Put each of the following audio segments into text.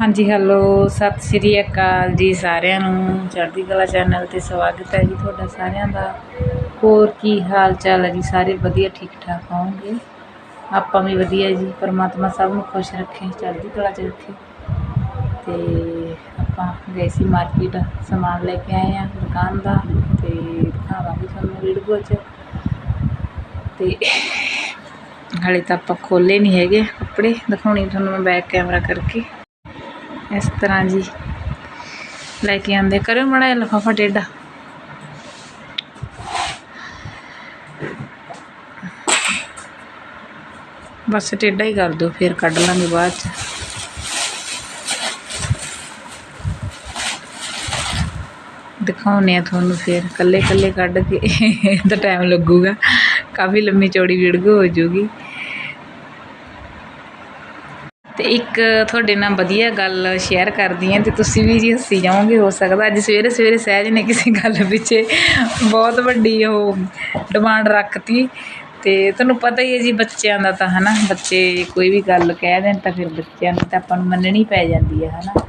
ਹਾਂਜੀ ਹੈਲੋ ਸਤਿ ਸ਼੍ਰੀ ਅਕਾਲ ਜੀ ਸਾਰਿਆਂ ਨੂੰ। ਚੜ੍ਹਦੀ ਕਲਾ ਚੈਨਲ ਤੇ ਸਵਾਗਤ ਹੈ ਜੀ ਤੁਹਾਡਾ ਸਾਰਿਆਂ ਦਾ। ਹੋਰ ਕੀ ਹਾਲ ਚਾਲ ਹੈ ਜੀ? ਸਾਰੇ ਵਧੀਆ, ਠੀਕ ਠਾਕ ਹੋਣਗੇ? ਆਪਾਂ ਵੀ ਵਧੀਆ ਜੀ। ਪਰਮਾਤਮਾ ਸਭ ਨੂੰ ਖੁਸ਼ ਰੱਖੇ, ਚੜ੍ਹਦੀ ਕਲਾ ਚ ਰੱਖੇ। ਤੇ ਆਪਾਂ ਗਏ ਸੀ ਮਾਰਕੀਟ ਸਮਾਨ ਲੈ ਕੇ ਆਏ ਆ ਦੁਕਾਨ ਦਾ ਤੇ ਦਿਖਾਵਾਂਗੇ ਤੁਹਾਨੂੰ ਵੀਡੀਓ 'ਚ। ਤੇ ਹਾਲੇ ਤਾਂ ਆਪਾਂ ਖੋਲੇ ਨਹੀਂ ਹੈਗੇ ਕੱਪੜੇ। ਦਿਖਾਉਣੀ ਤੁਹਾਨੂੰ ਮੈਂ ਬੈਕ ਕੈਮਰਾ ਕਰਕੇ। ਇਸ ਤਰ੍ਹਾਂ ਜੀ। ਲੈ ਕੇ ਆਂਦੇ ਕਰੋ ਮੜਾ ਲਫਾਫਾ ਟੇਡਾ ਬਸ ਟੇਡਾ ਹੀ ਕਰ ਦਿਓ, ਫਿਰ ਕੱਢ ਲਾਂਗੇ ਬਾਅਦ ਚ। ਦਿਖਾਉਨੇ ਆ ਤੁਹਾਨੂੰ ਫਿਰ। ਕੱਲੇ ਕੱਲੇ ਕੱਢ ਕੇ ਤਾਂ ਟਾਈਮ ਲੱਗੂਗਾ। ਕਾਫੀ ਲੰਮੀ ਚੌੜੀ ਵੀਡੀਓ ਹੋ ਜੂਗੀ ਅਤੇ ਇੱਕ ਤੁਹਾਡੇ ਨਾਲ ਵਧੀਆ ਗੱਲ ਸ਼ੇਅਰ ਕਰਦੀ ਹਾਂ ਅਤੇ ਤੁਸੀਂ ਵੀ ਜੀ ਹੱਸੀ ਜਾਓਗੇ, ਹੋ ਸਕਦਾ ਅੱਜ ਸਵੇਰੇ ਸਵੇਰੇ ਸਹਿਜ ਨੇ ਕਿਸੇ ਗੱਲ ਪਿੱਛੇ ਬਹੁਤ ਵੱਡੀ ਉਹ ਡਿਮਾਂਡ ਰੱਖਤੀ। ਅਤੇ ਤੁਹਾਨੂੰ ਪਤਾ ਹੀ ਹੈ ਜੀ ਬੱਚਿਆਂ ਦਾ ਤਾਂ ਹੈ ਨਾ ਬੱਚੇ ਕੋਈ ਵੀ ਗੱਲ ਕਹਿ ਦੇਣ ਤਾਂ ਫਿਰ ਬੱਚਿਆਂ ਨੂੰ ਤਾਂ ਆਪਾਂ ਨੂੰ ਮੰਨਣੀ ਪੈ ਜਾਂਦੀ ਹੈ ਹੈ ਨਾ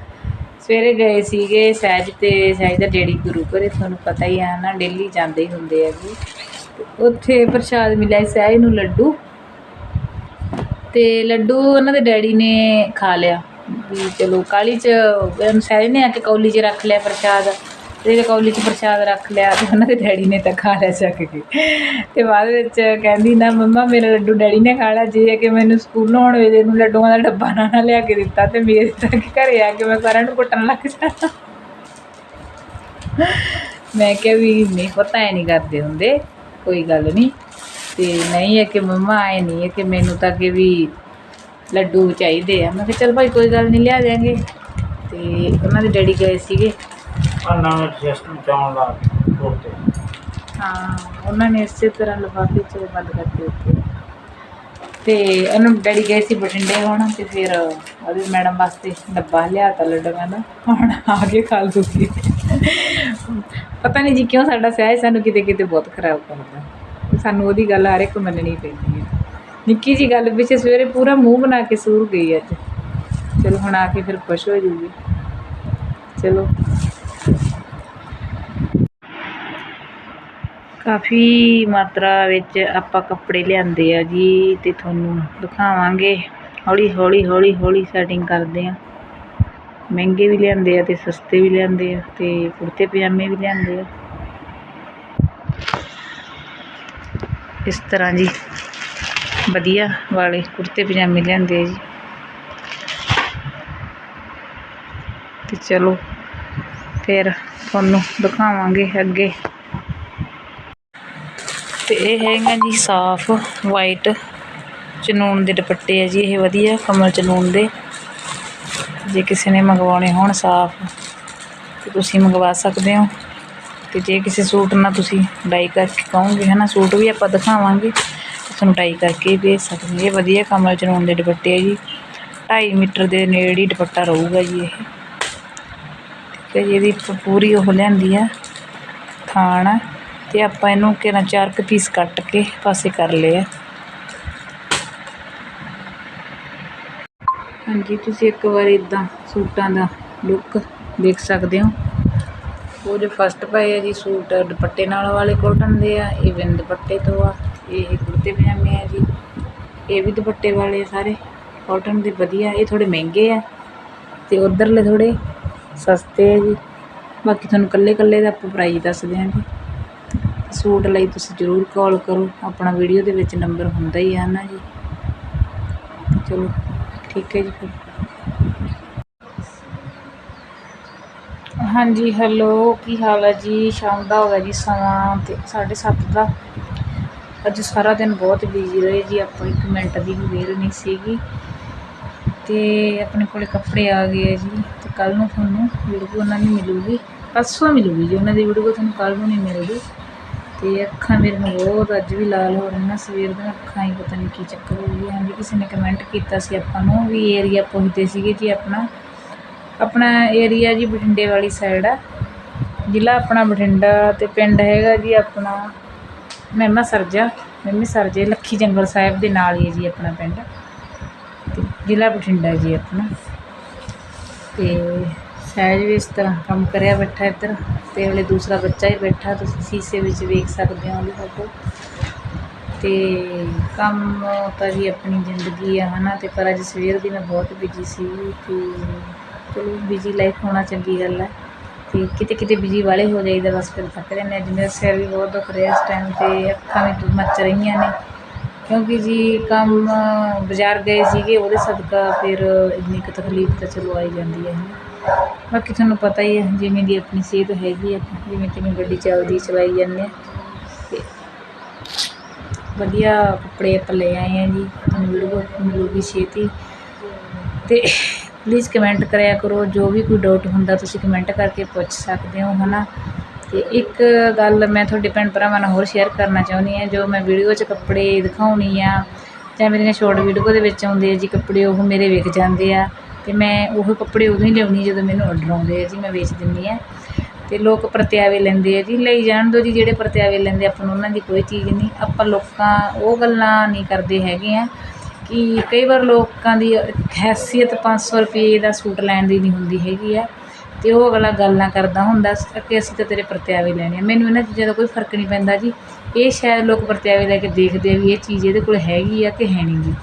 ਸਵੇਰੇ ਗਏ ਸੀਗੇ ਸਹਿਜ ਅਤੇ ਸਹਿਜ ਦਾ ਡੈਡੀ ਗੁਰੂ ਘਰੇ, ਤੁਹਾਨੂੰ ਪਤਾ ਹੀ ਹੈ ਨਾ ਡੇਲੀ ਜਾਂਦੇ ਹੀ ਹੁੰਦੇ ਆ ਜੀ। ਉੱਥੇ ਪ੍ਰਸ਼ਾਦ ਮਿਲਿਆ ਸਹਿਜ ਨੂੰ ਲੱਡੂ। ਅਤੇ ਲੱਡੂ ਉਹਨਾਂ ਦੇ ਡੈਡੀ ਨੇ ਖਾ ਲਿਆ। ਵੀ ਚਲੋ ਕਾਹਲੀ ਚ ਅਮ ਸਹਿਜ ਨੇ ਆ ਕੇ ਕੌਲੀ 'ਚ ਰੱਖ ਲਿਆ ਪ੍ਰਸ਼ਾਦ। ਤੇ ਕੌਲੀ 'ਚ ਪ੍ਰਸ਼ਾਦ ਰੱਖ ਲਿਆ ਅਤੇ ਉਹਨਾਂ ਦੇ ਡੈਡੀ ਨੇ ਤਾਂ ਖਾ ਲਿਆ ਚੱਕ ਕੇ। ਅਤੇ ਬਾਅਦ ਵਿੱਚ ਕਹਿੰਦੀ, ਨਾ ਮੰਮਾ, ਮੇਰਾ ਲੱਡੂ ਡੈਡੀ ਨੇ ਖਾ ਲਿਆ। ਜੇ ਕਿ ਮੈਨੂੰ ਸਕੂਲੋਂ ਆਉਣ ਵੇਲੇ ਨੂੰ ਲੱਡੂਆਂ ਦਾ ਡੱਬਾ ਨਾ ਨਾ ਲਿਆ ਕੇ ਦਿੱਤਾ ਅਤੇ ਮੇਰੇ ਤੱਕ ਘਰੇ ਆ ਕੇ ਮੈਂ ਸਾਰਿਆਂ ਨੂੰ ਕੁੱਟਣ ਲੱਗ ਜਾਣਾ। ਮੈਂ ਕਿਹਾ ਵੀ ਨਹੀਂ ਪਤਾ, ਐ ਨਹੀਂ ਕਰਦੇ ਹੁੰਦੇ। ਕੋਈ ਗੱਲ ਨਹੀਂ। ਤੇ ਨਹੀਂ ਹੈ ਕਿ ਮੰਮਾ ਆਏ ਨਹੀਂ ਹੈ ਕਿ ਮੈਨੂੰ ਤਾਂ ਕਿ ਵੀ ਲੱਡੂ ਚਾਹੀਦੇ ਆ। ਮੈਂ ਕਿਹਾ ਚਲ ਭਾਈ ਕੋਈ ਗੱਲ ਨਹੀਂ ਲਿਆ ਦਿਆਂਗੇ। ਤੇ ਉਹਨਾਂ ਦੇ ਡੈਡੀ ਗਏ ਸੀਗੇ। ਆ ਨਵੇਂ ਸਿਸਟਮ ਚਾਉਣ ਲਾ ਕੋਤੇ ਹਾਂ ਉਹਨਾਂ ਨੇ ਇਸੇ ਤਰ੍ਹਾਂ ਲਿਫਾਫੇ 'ਚ ਬੰਦ ਕਰਕੇ ਦਿੱਤੇ। ਤੇ ਉਹਨੂੰ ਡੈਡੀ ਗਏ ਸੀ ਬਠਿੰਡੇ ਹੁਣ ਤੇ ਫਿਰ ਉਹਦੇ ਮੈਡਮ ਵਾਸਤੇ ਡੱਬਾ ਲਿਆਤਾ ਲੱਡੂਆਂ ਦਾ। ਹੁਣ ਆ ਕੇ ਖਾ ਲੂਗੀ। ਪਤਾ ਨਹੀਂ ਜੀ ਕਿਉਂ ਸਾਡਾ ਸਹਿਜ ਸਾਨੂੰ ਕਿਤੇ ਕਿਤੇ ਬਹੁਤ ਖਰਾਬ ਕਰਦਾ। ਤੇ ਸਾਨੂੰ ਉਹਦੀ ਗੱਲ ਹਰ ਇੱਕ ਮੰਨਣੀ ਪੈਂਦੀ ਹੈ। ਨਿੱਕੀ ਜੀ ਗੱਲ ਪਿੱਛੇ ਸਵੇਰੇ ਪੂਰਾ ਮੂੰਹ ਬਣਾ ਕੇ ਸੂਰ ਗਈ ਅੱਜ। ਚਲੋ ਹੁਣ ਆ ਕੇ ਫਿਰ ਖੁਸ਼ ਹੋ ਜੂਗੀ। ਚਲੋ। ਕਾਫੀ ਮਾਤਰਾ ਵਿੱਚ ਆਪਾਂ ਕੱਪੜੇ ਲਿਆਂਦੇ ਆ ਜੀ ਤੇ ਤੁਹਾਨੂੰ ਦਿਖਾਵਾਂਗੇ। ਹੌਲੀ ਹੌਲੀ ਹੌਲੀ ਹੌਲੀ ਸੈਟਿੰਗ ਕਰਦੇ ਆ। ਮਹਿੰਗੇ ਵੀ ਲਿਆਂਦੇ ਆ ਤੇ ਸਸਤੇ ਵੀ ਲਿਆਂਦੇ ਆ ਤੇ ਕੁੜਤੇ ਪਜਾਮੇ ਵੀ ਲਿਆਂਦੇ ਆ। ਇਸ ਤਰ੍ਹਾਂ ਜੀ। ਵਧੀਆ ਵਾਲੇ ਕੁੜਤੇ ਪਜਾਮੇ ਲਿਆਂਦੇ ਜੀ। ਤੇ ਚਲੋ, ਫਿਰ ਤੁਹਾਨੂੰ ਦਿਖਾਵਾਂਗੇ ਅੱਗੇ। ਤੇ ਇਹ ਹੈਗਾ ਜੀ ਸਾਫ਼ ਵਾਈਟ ਚਨੂਨ ਦੇ ਦੁਪੱਟੇ ਆ ਜੀ, ਇਹ ਵਧੀਆ ਕਮਲ ਚਨੂਨ ਦੇ। ਜੇ ਕਿਸੇ ਨੇ ਮੰਗਵਾਉਣੇ ਹੋਣ ਸਾਫ਼, ਤੇ ਤੁਸੀਂ ਮੰਗਵਾ ਸਕਦੇ ਹੋ। ਤੇ ਜੇ ਕਿਸੇ ਸੂਟ ਨਾਲ ਤੁਸੀਂ ਡਾਈ ਕਰਕੇ ਕਹੋਗੇ, ਹਨਾ, ਸੂਟ ਵੀ ਆਪਾਂ ਦਿਖਾਵਾਂਗੇ ਤੁਹਾਨੂੰ ਡਾਈ ਕਰਕੇ ਭੇਜ ਸਕਦੇ ਇਹ ਵਧੀਆ ਕਮਲ ਚਨੂਨ ਦੇ ਦੁਪੱਟੇ ਆ ਜੀ। 2.5 ਮੀਟਰ ਦੇ ਨੇੜੇ ਹੀ ਦੁਪੱਟਾ ਰਹੂਗਾ ਜੀ ਇਹ। ਠੀਕ ਹੈ ਜੀ, ਇਹਦੀ ਪੂਰੀ ਉਹ ਲਿਆਂਦੀ ਆ, ਥਾਣ ਆ, ਤੇ ਆਪਾਂ ਇਹਨੂੰ ਕਿਹੜਾ ਚਾਰ ਕੁ ਪੀਸ ਕੱਟ ਕੇ ਪਾਸੇ ਕਰ ਲਏ ਆ। ਹਾਂਜੀ, ਤੁਸੀਂ ਇੱਕ ਵਾਰ ਇਦਾਂ ਸੂਟਾਂ ਦਾ ਲੁੱਕ ਦੇਖ ਸਕਦੇ ਹੋ। ਉਹ ਜੋ ਫਸਟ ਪਏ ਆ ਜੀ ਸੂਟ ਦੁਪੱਟੇ ਨਾਲ ਵਾਲੇ ਕੋਟਨ ਦੇ ਆ, ਇਹ ਬਿਨ ਦੁਪੱਟੇ ਤੋਂ ਆ, ਇਹ ਕੁੜਤੇ ਪਜਾਮੇ ਆ ਜੀ, ਇਹ ਵੀ ਦੁਪੱਟੇ ਵਾਲੇ ਆ ਸਾਰੇ ਕੋਟਨ ਦੇ ਵਧੀਆ, ਇਹ ਥੋੜੇ ਮਹਿੰਗੇ ਆ ਤੇ ਉਧਰਲੇ ਥੋੜੇ ਸਸਤੇ ਆ ਜੀ। ਬਾਕੀ ਤੁਹਾਨੂੰ ਕੱਲੇ ਕੱਲੇ ਦਾ ਆਪਾਂ ਪ੍ਰਾਈਸ ਦੱਸ ਦਿਆਂਗੇ। ਸੂਟ ਲਈ ਤੁਸੀਂ ਜ਼ਰੂਰ ਕਾਲ ਕਰੋ, ਆਪਣਾ ਵੀਡੀਓ ਦੇ ਵਿੱਚ ਨੰਬਰ ਹੁੰਦਾ ਹੀ ਹੈ ਨਾ ਜੀ। ਚਲੋ, ਠੀਕ ਹੈ ਜੀ ਫਿਰ। ਹਾਂਜੀ ਹੈਲੋ ਕੀ ਹਾਲ ਹੈ ਜੀ? ਸ਼ਾਮ ਦਾ ਹੋ ਗਿਆ ਜੀ ਸਮਾਂ ਤੇ 7:30 ਦਾ। ਅੱਜ ਸਾਰਾ ਦਿਨ ਬਹੁਤ ਬਿਜ਼ੀ ਰਹੇ ਜੀ, ਆਪਾਂ ਇੱਕ ਮਿੰਟ ਦੀ ਵੀ ਵੇਲ ਨਹੀਂ ਸੀਗੀ। ਤੇ ਆਪਣੇ ਕੋਲੇ ਕੱਪੜੇ ਆ ਗਏ ਜੀ, ਤੇ ਕੱਲ ਨੂੰ ਤੁਹਾਨੂੰ ਵੀਡੀਓ ਉਹਨਾਂ ਦੀ ਮਿਲੂਗੀ। ਪਰਸੋਂ ਮਿਲੂਗੀ ਜੀ ਉਹਨਾਂ ਦੀ ਵੀਡੀਓ, ਤੁਹਾਨੂੰ ਕੱਲ ਨੂੰ ਨਹੀਂ ਮਿਲੂਗੀ। ਤੇ ਅੱਖਾਂ ਮੇਰੀਆਂ ਬਹੁਤ ਅੱਜ ਵੀ ਲਾਲ ਹੋ ਰਹੀਆਂ ਸਵੇਰ ਦੀਆਂ ਅੱਖਾਂ ਹੀ ਪਤਾ ਨਹੀਂ ਕੀ ਚੱਕਰ ਹੋ ਗਈ ਹਾਂਜੀ ਕਿਸੇ ਨੇ ਕਮੈਂਟ ਕੀਤਾ ਸੀ ਆਪਾਂ ਨੂੰ ਵੀ ਏਰੀਆ ਪੁੱਛਦੇ ਸੀਗੇ ਜੀ ਆਪਣਾ। ਆਪਣਾ ਏਰੀਆ ਜੀ ਬਠਿੰਡੇ ਵਾਲੀ ਸਾਈਡ ਆ। ਜ਼ਿਲ੍ਹਾ ਆਪਣਾ ਬਠਿੰਡਾ ਅਤੇ ਪਿੰਡ ਹੈਗਾ ਜੀ ਆਪਣਾ ਮਹਿਮਾ ਸਰਜਾ, ਮਹਿਮੀ ਸਰਜੇ, ਲੱਖੀ ਜੰਗਲ ਸਾਹਿਬ ਦੇ ਨਾਲ ਹੀ ਹੈ ਜੀ ਆਪਣਾ ਪਿੰਡ। ਅਤੇ ਜ਼ਿਲ੍ਹਾ ਬਠਿੰਡਾ ਜੀ ਆਪਣਾ। ਅਤੇ ਸਹਿਜ ਵੀ ਇਸ ਤਰ੍ਹਾਂ ਕੰਮ ਕਰਿਆ ਬੈਠਾ ਇੱਧਰ ਅਤੇ ਹਲੇ ਦੂਸਰਾ ਬੱਚਾ ਹੀ ਬੈਠਾ, ਤੁਸੀਂ ਸ਼ੀਸ਼ੇ ਵਿੱਚ ਵੇਖ ਸਕਦੇ ਹੋ ਉਹਦੀ ਫੋਟੋ ਤੇ ਕੰਮ ਤਾਂ ਜੀ ਆਪਣੀ ਜ਼ਿੰਦਗੀ ਆ ਹਨਾ ਅਤੇ ਪਰ ਅੱਜ ਸਵੇਰ ਦੀ ਮੈਂ ਬਹੁਤ ਬਿਜ਼ੀ ਸੀ ਤੇ ਚਲੋ ਬਿਜ਼ੀ ਲਾਈਫ ਹੋਣਾ ਚੰਗੀ ਗੱਲ ਹੈ। ਤੇ ਕਿਤੇ ਕਿਤੇ ਬਿਜ਼ੀ ਵਾਲੇ ਹੋ ਜਾਈਦਾ, ਬਸ ਫਿਰ ਥੱਕ ਜਾਂਦੇ ਅੱਜ ਮੇਰਾ ਸਿਰ ਵੀ ਬਹੁਤ ਦੁਖ ਰਿਹਾ ਇਸ ਟਾਈਮ ਤੇ, ਅੱਖਾਂ ਵੀ ਮੱਚ ਰਹੀਆਂ ਨੇ। ਕਿਉਂਕਿ ਜੀ ਕੰਮ ਬਾਜ਼ਾਰ ਗਏ ਸੀਗੇ, ਉਹਦੇ ਸਦਕਾ ਫਿਰ ਇੰਨੀ ਕੁ ਤਕਲੀਫ ਤਾਂ ਚਲੋ ਆਈ ਜਾਂਦੀ ਹੈ। ਬਾਕੀ ਤੁਹਾਨੂੰ ਪਤਾ ਹੀ ਹੈ, ਜਿਵੇਂ ਦੀ ਆਪਣੀ ਸਿਹਤ ਹੈਗੀ ਹੈ, ਜਿਵੇਂ ਕਿਵੇਂ ਗੱਡੀ ਚੱਲਦੀ, ਚਲਾਈ ਜਾਂਦੇ ਹਾਂ। ਤੇ ਵਧੀਆ ਕੱਪੜੇ ਆਪਾਂ ਲੈ ਆਏ ਆ ਜੀ ਤੁਹਾਨੂੰ ਵੀਡੀਓ ਮਿਲੂਗੀ ਛੇਤੀ। ਤੇ ਪਲੀਜ਼ ਕਮੈਂਟ ਕਰਿਆ ਕਰੋ, ਜੋ ਵੀ ਕੋਈ ਡਾਊਟ ਹੁੰਦਾ ਤੁਸੀਂ ਕਮੈਂਟ ਕਰਕੇ ਪੁੱਛ ਸਕਦੇ ਹੋ ਹੈ ਨਾ ਤੇ ਇੱਕ ਗੱਲ ਮੈਂ ਤੁਹਾਡੇ ਭੈਣ ਭਰਾਵਾਂ ਨਾਲ ਹੋਰ ਸ਼ੇਅਰ ਕਰਨਾ ਚਾਹੁੰਦੀ ਹਾਂ, ਜੋ ਮੈਂ ਵੀਡੀਓ 'ਚ ਕੱਪੜੇ ਦਿਖਾਉਣੀ ਆ, ਜਾਂ ਮੇਰੀਆਂ ਸ਼ਾਰਟ ਵੀਡੀਓ ਦੇ ਵਿੱਚ ਆਉਂਦੇ ਆ ਜੀ ਕੱਪੜੇ, ਉਹ ਮੇਰੇ ਵਿਕ ਜਾਂਦੇ ਆ, ਤੇ ਮੈਂ ਉਹ ਕੱਪੜੇ ਉਦੋਂ ਹੀ ਲਿਆਉਣੀ ਜਦੋਂ ਮੈਨੂੰ ਆਰਡਰ ਆਉਂਦੇ ਆ ਜੀ, ਮੈਂ ਵੇਚ ਦਿੰਦੀ ਆ ਤੇ ਲੋਕ ਪ੍ਰਤਿਆਵੇ ਲੈਂਦੇ ਆ ਜੀ, ਲਈ ਜਾਣ ਦੋ ਜੀ, ਜਿਹੜੇ ਪ੍ਰਤਿਆਵੇ ਲੈਂਦੇ ਆਪਾਂ ਨੂੰ ਉਹਨਾਂ ਦੀ ਕੋਈ ਚੀਜ਼ ਨਹੀਂ, ਆਪਾਂ ਲੋਕਾਂ, ਉਹ ਗੱਲਾਂ ਨਹੀਂ ਕਰਦੇ ਹੈਗੇ ਆ। ਕਿ ਕਈ ਵਾਰ ਲੋਕਾਂ ਦੀ ਹੈਸੀਅਤ 500 ਰੁਪਏ ਦਾ ਸੂਟ ਲੈਣ ਦੀ ਨਹੀਂ ਹੁੰਦੀ ਹੈਗੀ ਆ। ਤੇ ਉਹ ਅਗਲਾ ਗੱਲਾਂ ਕਰਦਾ ਹੁੰਦਾ ਕਿ ਅਸੀਂ ਤਾਂ ਤੇਰੇ ਪਰਤਿਆਵੇ ਲੈਣੇ ਆ। ਮੈਨੂੰ ਇਹਨਾਂ ਚੀਜ਼ਾਂ ਦਾ ਕੋਈ ਫ਼ਰਕ ਨਹੀਂ ਪੈਂਦਾ ਜੀ। ਇਹ ਸ਼ਾਇਦ ਲੋਕ ਪਰਤਿਆਵੇ ਲੈ ਕੇ ਦੇਖਦੇ ਆ ਵੀ ਇਹ ਚੀਜ਼ ਇਹਦੇ ਕੋਲ ਹੈਗੀ ਆ ਕਿ ਹੈ ਨਹੀਂ ਗੀ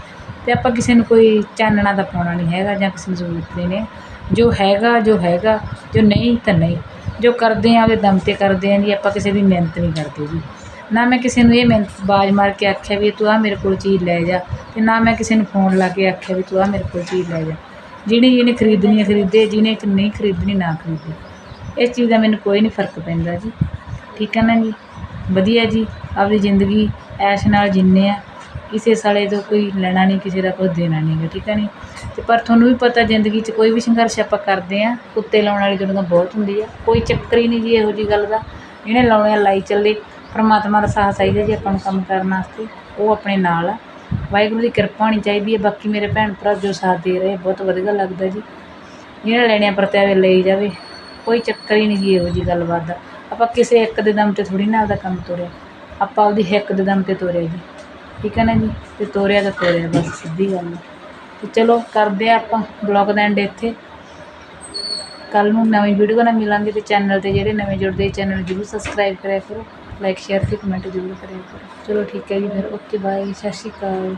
ਤੇ ਆਪਾਂ ਕਿਸੇ ਨੂੰ ਕੋਈ ਚਾਨਣਾ ਦਾ ਪਾਉਣਾ ਨਹੀਂ ਹੈਗਾ ਜਾਂ ਕਿਸੇ ਨੂੰ ਜ਼ਰੂਰਤ ਨਹੀਂ ਨੇ ਜੋ ਹੈਗਾ ਜੋ ਹੈਗਾ, ਜੋ ਨਹੀਂ ਤਾਂ ਨਹੀਂ। ਜੋ ਕਰਦੇ ਆ ਉਹਦੇ ਦਮ ਤੇ ਕਰਦੇ ਆ ਜੀ, ਆਪਾਂ ਕਿਸੇ ਦੀ ਮਿਹਨਤ ਨਹੀਂ ਕਰਦੇ ਜੀ। ਨਾ ਮੈਂ ਕਿਸੇ ਨੂੰ ਇਹ ਮਿਹਨਤ ਬਾਜ਼ ਮਾਰ ਕੇ ਆਖਿਆ ਵੀ ਤੂੰ ਆਹ ਮੇਰੇ ਕੋਲ ਚੀਜ਼ ਲੈ ਜਾ ਅਤੇ ਨਾ ਮੈਂ ਕਿਸੇ ਨੂੰ ਫੋਨ ਲਾ ਕੇ ਆਖਿਆ ਵੀ ਤੂੰ ਆਹ ਮੇਰੇ ਕੋਲ ਚੀਜ਼ ਲੈ ਜਾ। ਜਿਹਨੇ ਜਿਹਨੇ ਖਰੀਦਣੀ ਹੈ ਖਰੀਦੇ, ਜਿਹਨੇ ਨਹੀਂ ਖਰੀਦਣੀ ਨਾ ਖਰੀਦੇ। ਇਸ ਚੀਜ਼ ਦਾ ਮੈਨੂੰ ਕੋਈ ਨਹੀਂ ਫ਼ਰਕ ਪੈਂਦਾ ਜੀ। ਠੀਕ ਹੈ ਨਾ ਜੀ? ਵਧੀਆ ਜੀ। ਆਪਣੀ ਜ਼ਿੰਦਗੀ ਐਸ਼ ਨਾਲ ਜਿੰਨੇ ਆ। ਕਿਸੇ ਸਾਲੇ ਤੋਂ ਕੋਈ ਲੈਣਾ ਨਹੀਂ, ਕਿਸੇ ਦਾ ਕੁਝ ਦੇਣਾ ਨਹੀਂ ਗਾ, ਠੀਕ ਹੈ ਨਹੀਂ ਤੇ ਪਰ ਤੁਹਾਨੂੰ ਵੀ ਪਤਾ ਜ਼ਿੰਦਗੀ 'ਚ ਕੋਈ ਵੀ ਸੰਘਰਸ਼ ਆਪਾਂ ਕਰਦੇ ਆ ਕੁੱਤੇ ਲਾਉਣ ਵਾਲੀ ਦੁਨੀਆ ਬਹੁਤ ਹੁੰਦੀ ਆ। ਕੋਈ ਚੱਕਰ ਹੀ ਨਹੀਂ ਜੀ ਇਹੋ ਜੀ ਗੱਲ ਦਾ। ਇਹਨੇ ਲਾਉਣੇ ਆ, ਲਾਈ ਚੱਲੇ। ਪਰਮਾਤਮਾ ਦਾ ਸਾਥ ਚਾਹੀਦਾ ਜੀ ਆਪਾਂ ਨੂੰ ਕੰਮ ਕਰਨ ਵਾਸਤੇ, ਉਹ ਆਪਣੇ ਨਾਲ ਆ। ਵਾਹਿਗੁਰੂ ਦੀ ਕਿਰਪਾ ਹੋਣੀ ਚਾਹੀਦੀ ਹੈ, ਬਾਕੀ ਮੇਰੇ ਭੈਣ ਭਰਾ ਜੋ ਸਾਥ ਦੇ ਰਹੇ ਬਹੁਤ ਵਧੀਆ ਲੱਗਦਾ ਜੀ। ਜਿਹਨੇ ਲੈਣਿਆ ਆ ਪ੍ਰਤਿਆਵੇ ਲਈ ਜਾਵੇ, ਕੋਈ ਚੱਕਰ ਹੀ ਨਹੀਂ ਜੀ ਇਹੋ ਜੀ ਗੱਲਬਾਤ ਦਾ। ਆਪਾਂ ਕਿਸੇ ਇੱਕ ਦੇ ਦਮ ਤੇ ਥੋੜੀ ਨਾ ਆਪਦਾ ਕੰਮ ਤੋਰਿਆ। ਆਪਾਂ ਉਹਦੀ ਹਿੱਕ ਦੇ ਦਮ ਤੇ ਤੋਰਿਆ ਜੀ। ਠੀਕ ਹੈ ਨਾ ਜੀ? ਤੇ ਤੋਰਿਆ ਤਾਂ ਤੋਰਿਆ, ਬਸ ਸਿੱਧੀ ਗੱਲ ਹੈ ਤੇ ਚਲੋ, ਕਰਦੇ ਆ ਆਪਾਂ ਬਲੌਗ ਦਾ ਐਂਡ ਇੱਥੇ। ਕੱਲ ਨੂੰ ਨਵੀਂ ਵੀਡੀਓ ਨਾਲ ਮਿਲਾਂਗੇ ਤੇ ਚੈਨਲ ਤੇ ਜਿਹੜੇ ਨਵੇਂ ਜੁੜਦੇ ਚੈਨਲ ਜ਼ਰੂਰ ਸਬਸਕ੍ਰਾਈਬ ਕਰਿਆ ਕਰੋ। ਲਾਈਕ ਸ਼ੇਅਰ ਤੇ ਕਮੈਂਟ ਜ਼ਰੂਰ ਕਰਿਆ ਕਰੋ ਚਲੋ ਠੀਕ ਹੈ ਜੀ ਫਿਰ ਓਕੇ ਬਾਏ ਸਤਿ ਸ਼੍ਰੀ ਅਕਾਲ